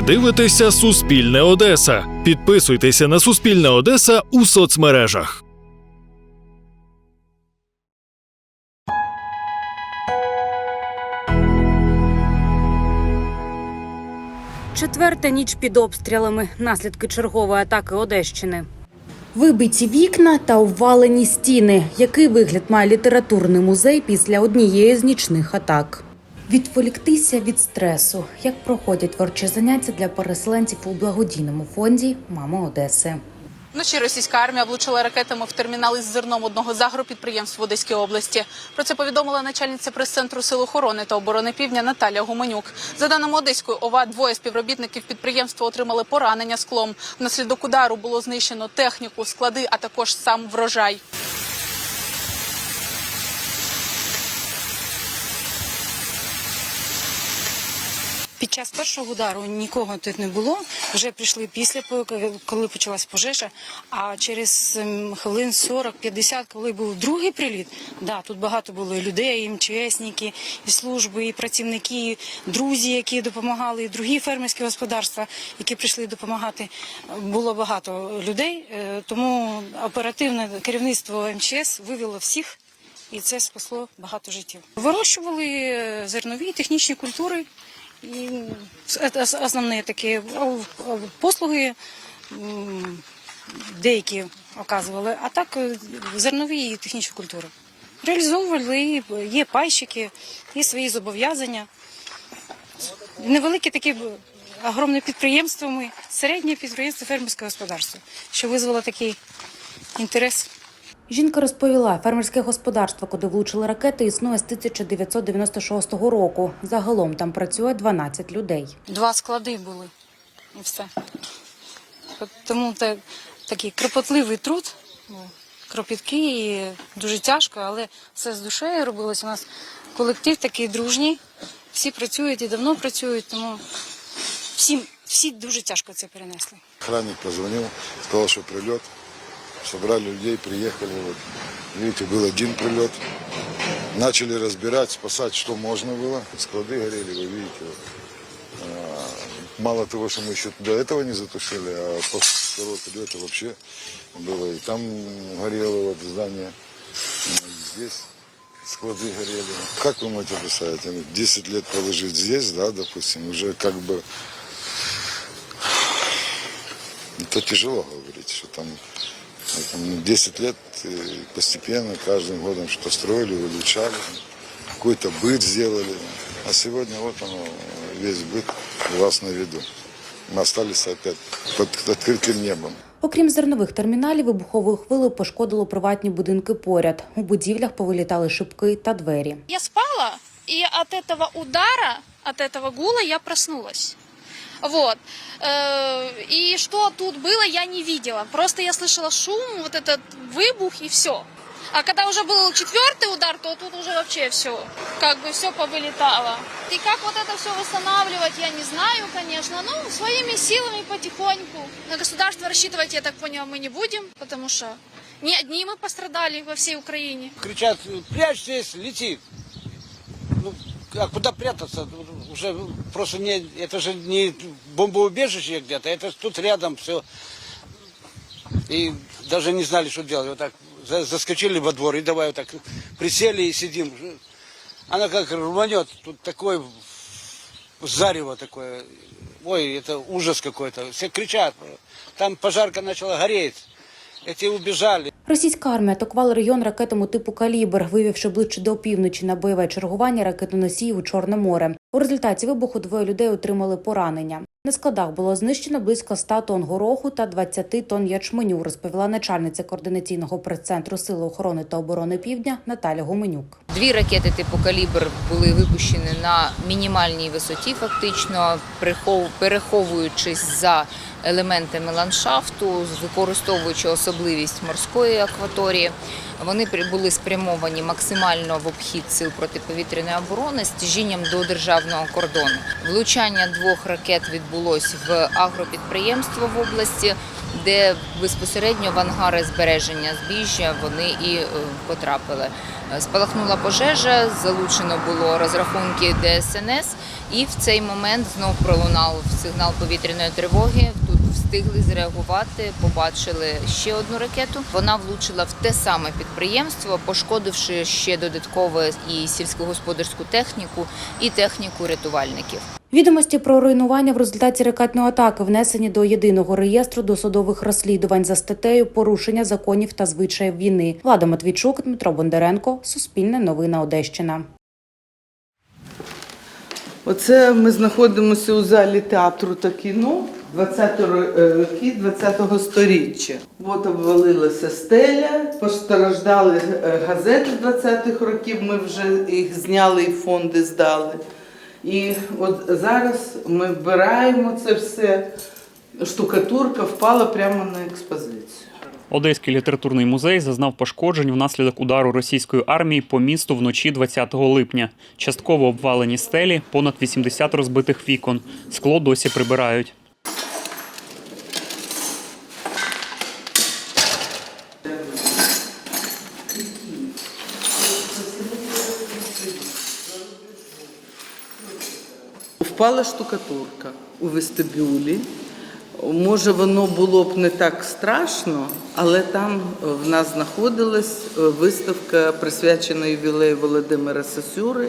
Ви дивитеся Суспільне Одеса. Підписуйтеся на Суспільне Одеса у соцмережах. Четверта ніч під обстрілами. Наслідки чергової атаки Одещини. Вибиті вікна та обвалені стіни. Який вигляд має літературний музей після однієї з нічних атак? Відволіктися від стресу. Як проходять творчі заняття для переселенців у благодійному фонді Мама Одеси. Вночі російська армія влучила ракетами в термінал із зерном одного з агропідприємств в Одеській області. Про це повідомила начальниця прес-центру Сил охорони та оборони Півдня Наталя Гуменюк. За даними Одеської ОВА, двоє співробітників підприємства отримали поранення склом. Внаслідок удару було знищено техніку, склади, а також сам врожай. Під час першого удару нікого тут не було. Вже прийшли після, коли почалась пожежа. А через ем, хвилин 40-50, коли був другий приліт, да, тут багато було і людей, і МЧСники, і служби, і працівники, і друзі, які допомагали, і другі фермерські господарства, які прийшли допомагати. Було багато людей, е, тому оперативне керівництво МЧС вивело всіх. І це спасло багато життів. Вирощували е, зернові технічні культури. Основні такі послуги деякі оказували, а так е, зернові і технічні культури. Реалізовували, є пайщики, є свої зобов'язання. Невеликі такі огромні підприємства, ми, середнє підприємство фермерського господарства, що визвало такий інтерес. Жінка розповіла, фермерське господарство, куди влучили ракети, існує з 1996 року. Загалом там працює 12 людей. Два склади були і все. Тому це такий кропотливий труд, ну, кропіткий, і дуже тяжко, але все з душею робилось. У нас колектив такий дружній, всі працюють і давно працюють, тому всім, всі дуже тяжко це перенесли. Охранник позвонил, сказал, что прилет. Собрали людей, приехали. Вот. Видите, был один прилет. Начали разбирать, спасать, что можно было. Склады горели, вы видите. Вот. А, Мало того, что мы еще до этого не затушили, а после второго прилета вообще было. И там горело вот здание, здесь склады горели. Как вы можете представить? 10 лет положить здесь, да, допустим, уже как бы это тяжело говорить, что там 10 лет э, постепенно, каждым годом что строили, улучшали, какой-то быт сделали. А сегодня вот оно, весь быт у вас на виду. Мы остались опять под открытым небом. Окрім зернових терміналів, вибуховою хвилею пошкодило приватні будинки поряд. У будівлях повилітали шибки та двері. Я спала, и от этого удара, от этого гула я проснулась. Вот. Э, И что тут было, я не видела. Просто я слышала шум, вот этот выбух и все. А когда уже был четвертый удар, то тут уже вообще все, как бы все повылетало. И как вот это все восстанавливать, я не знаю, конечно. Ну, своими силами потихоньку. На государство рассчитывать, я так поняла, мы не будем, потому что не одни мы пострадали во всей Украине. кричат, прячьтесь, летит. А куда прятаться? Уже просто не, это же не бомбоубежище где-то, это тут рядом все. И даже не знали, что делать. Вот так за- заскочили во двор и давай вот так присели и сидим. Она как рванет, тут такое зарево такое. Ой, это ужас какой-то. Все кричат. Там пожарка начала гореть. Эти убежали. Російська армія атакувала регіон ракетами типу «Калібр», вивівши ближче до опівночі на бойове чергування ракетоносіїв у Чорне море. У результаті вибуху двоє людей отримали поранення. На складах було знищено близько 100 тонн гороху та 20 тонн ячменю, розповіла начальниця координаційного прес-центру Сили охорони та оборони Півдня Наталя Гуменюк. Дві ракети типу калібр були випущені на мінімальній висоті, фактично переховуючись за елементами ландшафту, використовуючи особливість морської акваторії. Вони були спрямовані максимально в обхід сил протиповітряної оборони з тяжінням до державного кордону. Влучання двох ракет відбулось в агропідприємство в області, де безпосередньо в ангари збереження збіжжя вони і е, потрапили. Спалахнула пожежа, залучено було розрахунки ДСНС, і в цей момент знов пролунав сигнал повітряної тривоги. Встигли зреагувати, побачили ще одну ракету. Вона влучила в те саме підприємство, пошкодивши ще додатково і сільськогосподарську техніку, і техніку рятувальників. Відомості про руйнування в результаті ракетної атаки внесені до єдиного реєстру досудових розслідувань за статтею порушення законів та звичаїв війни. Влада Матвійчук, Дмитро Бондаренко, Суспільне новина Одещина. Оце ми знаходимося у залі театру та кіно 20 роки 20-го сторіччя. От обвалилася стеля, постраждали е, газети 20-х років. Ми вже їх зняли і фонди здали. І от зараз ми вбираємо це все. Штукатурка впала прямо на експозицію. Одеський літературний музей зазнав пошкоджень внаслідок удару російської армії по місту вночі 20 липня. Частково обвалені стелі, понад 80 розбитих вікон. Скло досі прибирають. Впала штукатурка у вестибюлі. Може, воно було б не так страшно, але там в нас знаходилась е, виставка, присвячена ювілею Володимира Сосюри,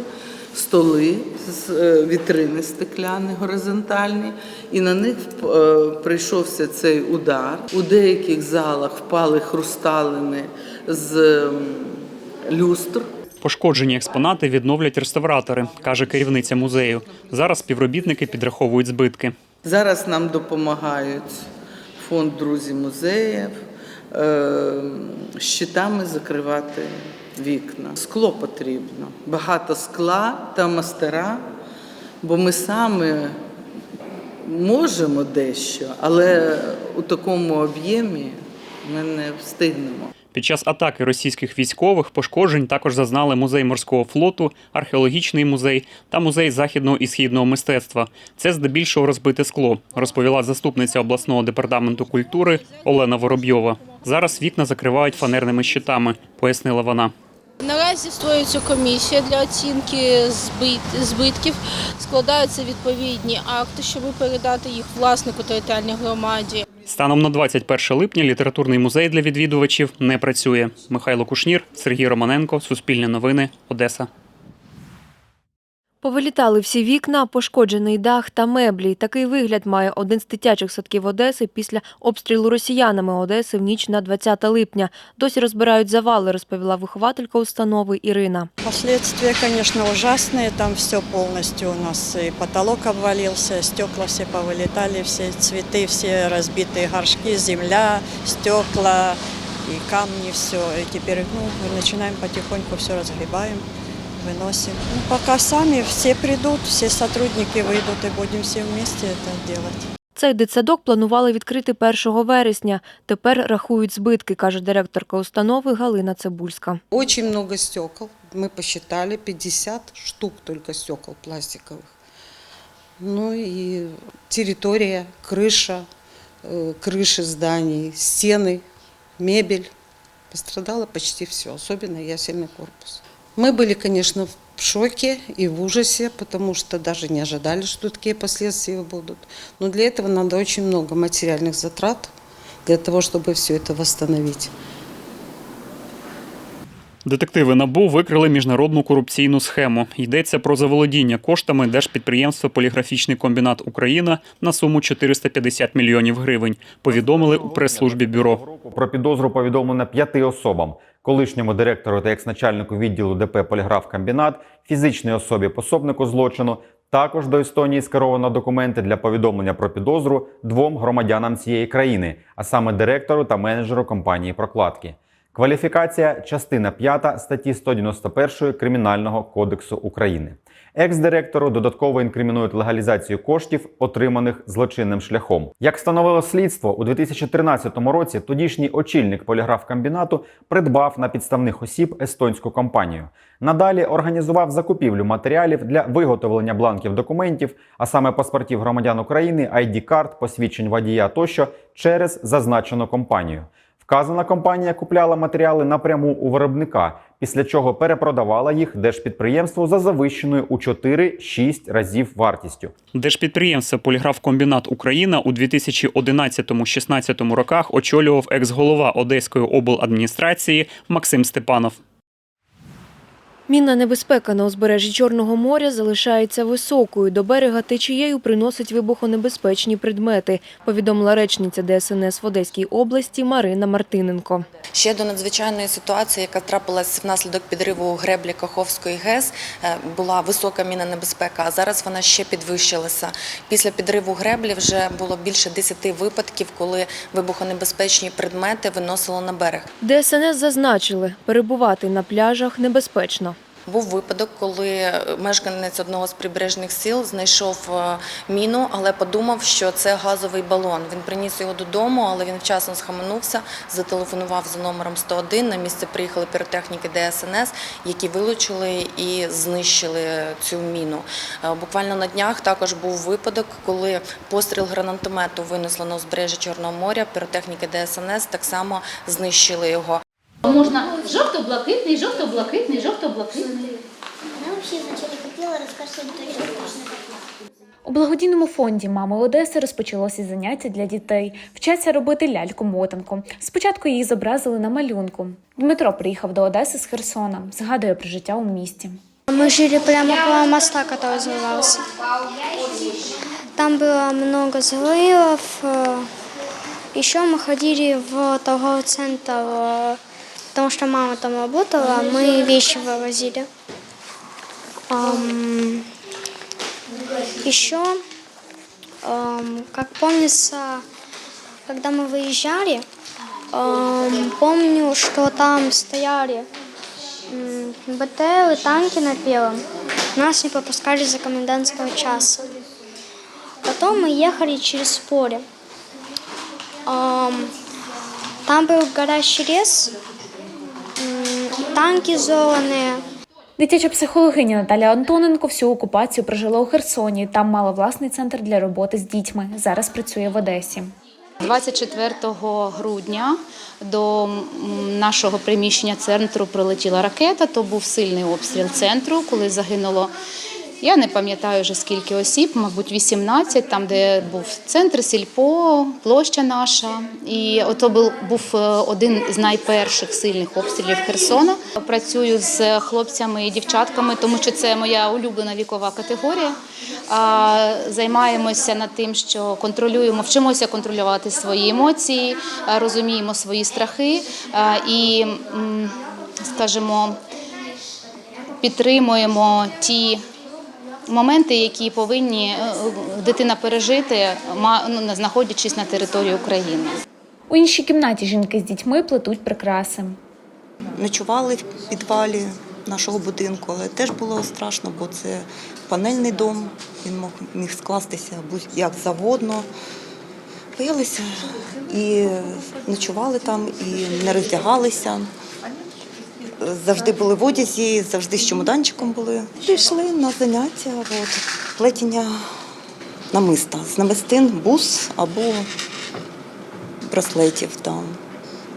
столи з е, вітрини стекляні, горизонтальні, і на них е, прийшовся цей удар. У деяких залах впали хрусталини з люстр. Пошкоджені експонати відновлять реставратори, каже керівниця музею. Зараз співробітники підраховують збитки. Зараз нам допомагають фонд Друзі музеїв е, щитами закривати вікна. Скло потрібно, багато скла та мастера, бо ми самі можемо дещо, але у такому об'ємі ми не встигнемо. Під час атаки російських військових пошкоджень також зазнали музей морського флоту, археологічний музей та музей західного і східного мистецтва. Це здебільшого розбите скло, розповіла заступниця обласного департаменту культури Олена Воробйова. Зараз вікна закривають фанерними щитами, пояснила вона. Наразі створюється комісія для оцінки збит- збитків, складаються відповідні акти, щоб передати їх власнику територіальній громаді. Станом на 21 липня літературний музей для відвідувачів не працює. Михайло Кушнір, Сергій Романенко, Суспільне новини, Одеса. Повилітали всі вікна, пошкоджений дах та меблі. Такий вигляд має один з дитячих садків Одеси після обстрілу росіянами Одеси в ніч на 20 липня. Досі розбирають завали, розповіла вихователька установи Ірина. Последствия, конечно, ужасные. Там все полностью у нас и потолок обвалился, стекла все повылетали, все цветы, все разбитые горшки, земля, стекла и камни, все. И теперь ну, мы начинаем потихоньку все разгребаем, выносим. Ну, пока сами все придут, все сотрудники выйдут и будем все вместе это делать. Цей дитсадок планували відкрити 1 вересня. Тепер рахують збитки, каже директорка установи Галина Цибульська. Очень много стекол. Мы посчитали 50 штук только стекол пластиковых. Ну и территория, крыша, э, крыши зданий, стены, мебель. Пострадало почти все, особенно ясельный корпус. Мы были, конечно, в шоке и в ужасе, потому что даже не ожидали, что такие последствия будут. Но для этого надо очень много материальных затрат для того, чтобы все это восстановить. Детективи НАБУ викрили міжнародну корупційну схему. Йдеться про заволодіння коштами держпідприємства Поліграфічний комбінат Україна на суму 450 мільйонів гривень. Повідомили у прес-службі бюро. Про підозру повідомлено п'яти особам: колишньому директору та екс-начальнику відділу ДП Поліграфкомбінат, фізичній особі пособнику злочину. Також до Естонії скеровано документи для повідомлення про підозру двом громадянам цієї країни, а саме директору та менеджеру компанії прокладки. Кваліфікація частина 5 статті 191 Кримінального кодексу України. Екс-директору додатково інкримінують легалізацію коштів, отриманих злочинним шляхом. Як встановило слідство, у 2013 році тодішній очільник поліграфкомбінату придбав на підставних осіб естонську компанію. Надалі організував закупівлю матеріалів для виготовлення бланків документів, а саме паспортів громадян України, ID-карт, посвідчень водія тощо через зазначену компанію. Вказана компанія купляла матеріали напряму у виробника, після чого перепродавала їх держпідприємству за завищеною у 4-6 разів вартістю. Держпідприємство Поліграфкомбінат Україна у 2011-16 роках очолював екс-голова Одеської обладміністрації Максим Степанов. Мінна небезпека на узбережжі Чорного моря залишається високою. До берега течією приносить вибухонебезпечні предмети, повідомила речниця ДСНС в Одеській області Марина Мартиненко. Ще до надзвичайної ситуації, яка трапилась внаслідок підриву греблі Каховської ГЕС, е, була висока мінна небезпека, а зараз вона ще підвищилася. Після підриву греблі вже було більше 10 випадків, коли вибухонебезпечні предмети виносило на берег. ДСНС зазначили, перебувати на пляжах небезпечно. Був випадок, коли мешканець одного з прибережних сіл знайшов е, міну, але подумав, що це газовий балон. Він приніс його додому, але він вчасно схаменувся, зателефонував за номером 101. На місце приїхали піротехніки ДСНС, які вилучили і знищили цю міну. Е, Буквально на днях також був випадок, коли постріл гранатомету винесло на узбережжя Чорного моря. Піротехніки ДСНС так само знищили його. Можна жовто-блакитний, жовто-блакитний, жовто-блакитний. Я взагалі вначале хотіла розказати точно. У благодійному фонді Мами Одеси розпочалося заняття для дітей. Вчаться робити ляльку-мотанку. Спочатку її зобразили на малюнку. Дмитро приїхав до Одеси з Херсона, згадує про життя у місті. Мы жили прямо около моста, который взорвался. Там было много взрывов. э, Еще мы ходили в торговый центр, э, потому что мама там работала, мы вещи вывозили. Ам, Еще, ам, как помнится, когда мы выезжали, ам, помню, что там стояли м, БТР и танки на первом. Нас не пропускали за комендантского часа. Потом мы ехали через поле. Ам, Там был горящий лес, танки зони. Дитяча психологиня Наталя Антоненко всю окупацію прожила у Херсоні. Там мала власний центр для роботи з дітьми. Зараз працює в Одесі. 24 грудня до нашого приміщення центру прилетіла ракета. То був сильний обстріл центру, коли загинуло. Я не пам'ятаю вже скільки осіб, мабуть, 18, там, де був центр, сільпо, площа наша. І ото був, був е, один з найперших сильних обстрілів Херсона. Працюю з хлопцями і дівчатками, тому що це моя улюблена вікова категорія. Займаємося над тим, що контролюємо, вчимося контролювати свої емоції, розуміємо свої страхи і, скажімо, підтримуємо ті моменти, які повинні е, дитина пережити, ну, знаходячись на території України. У іншій кімнаті жінки з дітьми плетуть прикраси. Ночували в підвалі нашого будинку, але теж було страшно, бо це панельний дом, він мог, міг скластися будь-як заводно. Боялися і ночували там, і не роздягалися. Завжди були в одязі, завжди з чемоданчиком були. Прийшли на заняття от, плетіння намиста. З намистин бус або браслетів. Там.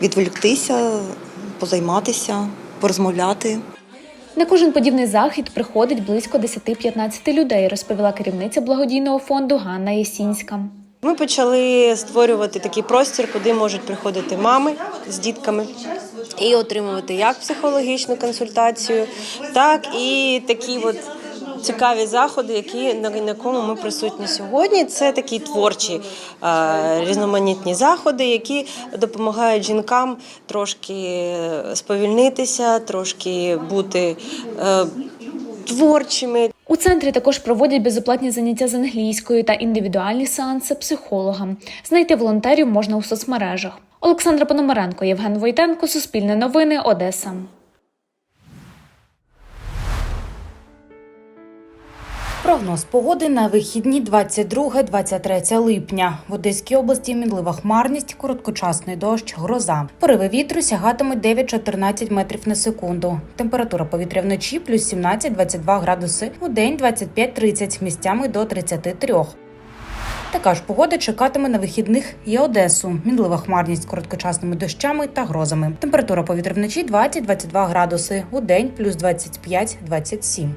Відволіктися, позайматися, порозмовляти. На кожен подібний захід приходить близько 10-15 людей, розповіла керівниця благодійного фонду Ганна Єсінська. Ми почали створювати такий простір, куди можуть приходити мами з дітками і отримувати як психологічну консультацію, так і такі от цікаві заходи, які на якому ми присутні сьогодні. Це такі творчі е, різноманітні заходи, які допомагають жінкам трошки сповільнитися, трошки бути е, творчими. У центрі також проводять безоплатні заняття з англійської та індивідуальні сеанси психологам. Знайти волонтерів можна у соцмережах. Олександра Пономаренко, Євген Войтенко, Суспільне новини, Одеса. Прогноз погоди на вихідні 22-23 липня. В Одеській області мінлива хмарність, короткочасний дощ, гроза. Пориви вітру сягатимуть 9-14 метрів на секунду. Температура повітря вночі плюс 17-22 градуси, у день 25-30, місцями до 33. Така ж погода чекатиме на вихідних і Одесу. Мінлива хмарність з короткочасними дощами та грозами. Температура повітря вночі 20-22 градуси, у день плюс 25-27.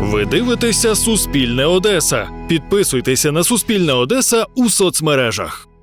Ви дивитеся Суспільне Одеса. Підписуйтеся на Суспільне Одеса у соцмережах.